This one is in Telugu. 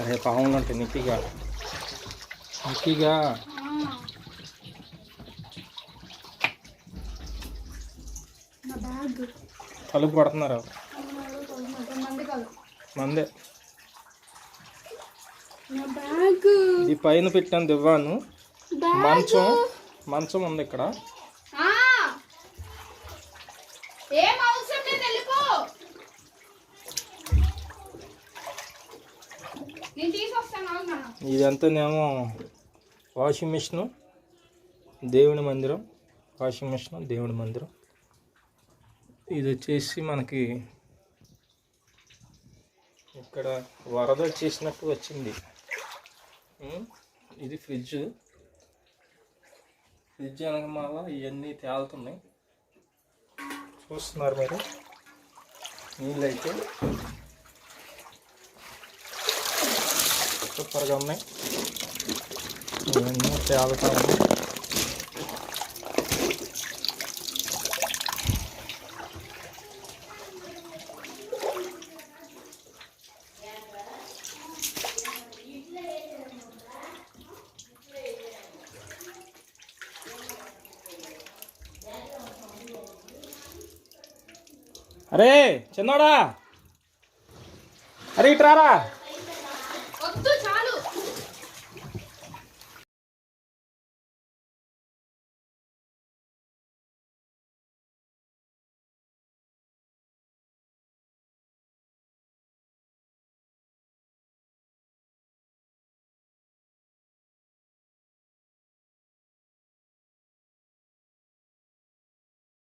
అరే పావులు ఉంటాయి నిక్కిగా. నిక్కిగా. నా బ్యాగ్. తలుపు కొడుతున్నారు? మంది. ఇది పైన పెట్టాను దివ్వాను. మంచం. మంచం ఉంది ఇక్కడ. ఇదంతానేమో వాషింగ్ మిషను దేవుని మందిరం వాషింగ్ మిషన్ దేవుని మందిరం. ఇది వచ్చేసి మనకి ఇక్కడ వరద వచ్చేసినట్టు వచ్చింది. ఇది ఫ్రిడ్జ్. ఫ్రిడ్జ్ వెనకమాల ఇవన్నీ తేలుతున్నాయి. చూస్తున్నారు మీరు? నీళ్ళు అయితే సూపర్గా ఉన్నాయి ఇవన్నీ తేలుతా ఉన్నాయి అరే చిన్నోడా అరే ఇట్రారా